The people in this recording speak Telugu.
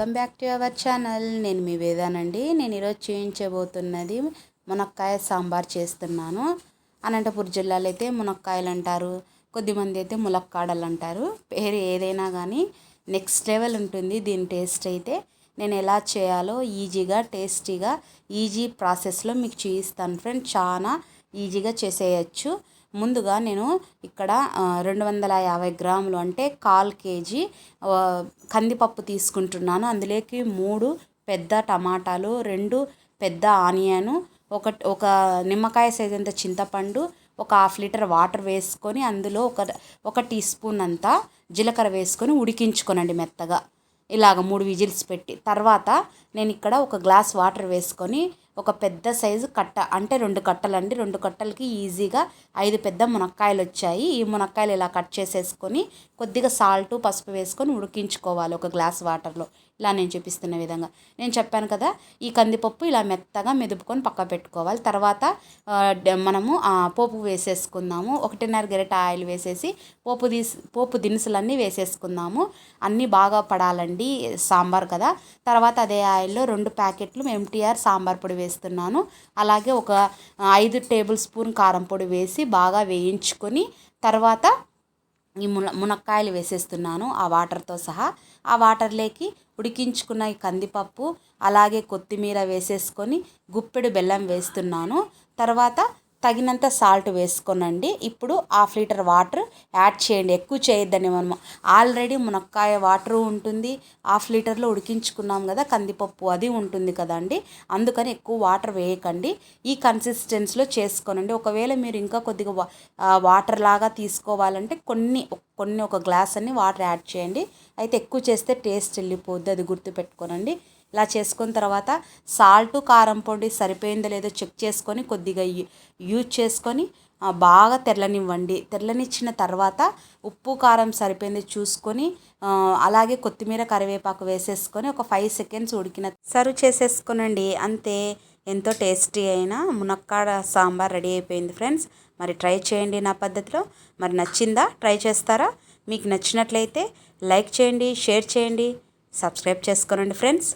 Welcome back to our channel. నేను మీ వేదానండి. నేను ఈరోజు చేయించబోతున్నది మునక్కాయ సాంబార్ చేస్తున్నాను. అనంతపురం జిల్లాలో అయితే మునక్కాయలు అంటారు. కొద్దిమంది అయితే ములక్కాడలు అంటారు. పేరు ఏదైనా కానీ నెక్స్ట్ లెవెల్ ఉంటుంది దీని టేస్ట్ అయితే. నేను ఎలా చేయాలో ఈజీగా టేస్టీగా ఈజీ ప్రాసెస్లో మీకు చూపిస్తాను. ఫ్రెండ్ చాలా ఈజీగా చేసేయచ్చు. ముందుగా నేను ఇక్కడ రెండు వందల యాభై గ్రాములు అంటే కాల్ కేజీ కందిపప్పు తీసుకుంటున్నాను. అందులోకి మూడు పెద్ద టమాటాలు రెండు పెద్ద ఆనియను ఒక ఒక నిమ్మకాయ సైజ్ అంత చింతపండు ఒక హాఫ్ లీటర్ వాటర్ వేసుకొని అందులో ఒక ఒక టీ స్పూన్ అంతా జీలకర్ర వేసుకొని ఉడికించుకోనండి మెత్తగా. ఇలాగ మూడు విజిల్స్ పెట్టి. తర్వాత నేను ఇక్కడ ఒక గ్లాస్ వాటర్ వేసుకొని ఒక పెద్ద సైజు కట్ట అంటే రెండు కట్టలండి. రెండు కట్టలకి ఈజీగా ఐదు పెద్ద మునక్కాయలు వచ్చాయి. ఈ మునక్కాయలు ఇలా కట్ చేసేసుకొని కొద్దిగా సాల్ట్ పసుపు వేసుకొని ఉడికించుకోవాలి ఒక గ్లాస్ వాటర్లో. ఇలా నేను చూపిస్తున్న విధంగా. నేను చెప్పాను కదా ఈ కందిపప్పు ఇలా మెత్తగా మెదుపుకొని పక్క పెట్టుకోవాలి. తర్వాత మనము పోపు వేసేసుకుందాము. ఒకటిన్నర గరిట ఆయిల్ వేసేసి పోపు తీసి పోపు దినుసులన్నీ వేసేసుకుందాము. అన్నీ బాగా పడాలండి సాంబార్ కదా. తర్వాత అదే ఆయిల్లో రెండు ప్యాకెట్లు ఎంటీఆర్ సాంబార్ పొడి వేసి వేస్తున్నాను. అలాగే ఒక ఐదు టేబుల్ స్పూన్ కారం పొడి వేసి బాగా వేయించుకొని తర్వాత ఈ మున మునక్కాయలు వేసేస్తున్నాను ఆ వాటర్తో సహా. ఆ వాటర్లోకి ఉడికించుకున్న ఈ కందిపప్పు అలాగే కొత్తిమీర వేసేసుకొని గుప్పెడు బెల్లం వేస్తున్నాను. తర్వాత తగినంత సాల్ట్ వేసుకోనండి. ఇప్పుడు హాఫ్ లీటర్ వాటర్ యాడ్ చేయండి. ఎక్కువ చేయొద్దని మనము ఆల్రెడీ మునక్కాయ వాటర్ ఉంటుంది. హాఫ్ లీటర్లో ఉడికించుకున్నాం కదా కందిపప్పు అది ఉంటుంది కదండి. అందుకని ఎక్కువ వాటర్ వేయకండి. ఈ కన్సిస్టెన్సీలో చేసుకోనండి. ఒకవేళ మీరు ఇంకా కొద్దిగా వా- వాటర్ లాగా తీసుకోవాలంటే కొన్ని కొన్ని ఒక గ్లాస్ అన్ని వాటర్ యాడ్ చేయండి. అయితే ఎక్కువ చేస్తే టేస్ట్ వెళ్ళిపోద్ది అది గుర్తుపెట్టుకోనండి. ఇలా చేసుకున్న తర్వాత సాల్ట్ కారం పొడి సరిపోయిందో లేదో చెక్ చేసుకొని కొద్దిగా యూజ్ చేసుకొని బాగా తెల్లనివ్వండి తెల్లనిచ్చిన తర్వాత ఉప్పు కారం సరిపోయింది చూసుకొని అలాగే కొత్తిమీర కరివేపాకు వేసేసుకొని ఒక ఫైవ్ సెకండ్స్ ఉడికిన సర్వ్ చేసేసుకోనండి. అంతే ఎంతో టేస్టీ అయిన మునక్కాడ సాంబార్ రెడీ అయిపోయింది ఫ్రెండ్స్. మరి ట్రై చేయండి నా పద్ధతిలో. మరి నచ్చిందా? ట్రై చేస్తారా? మీకు నచ్చినట్లయితే లైక్ చేయండి షేర్ చేయండి సబ్స్క్రైబ్ చేసుకోనండి ఫ్రెండ్స్.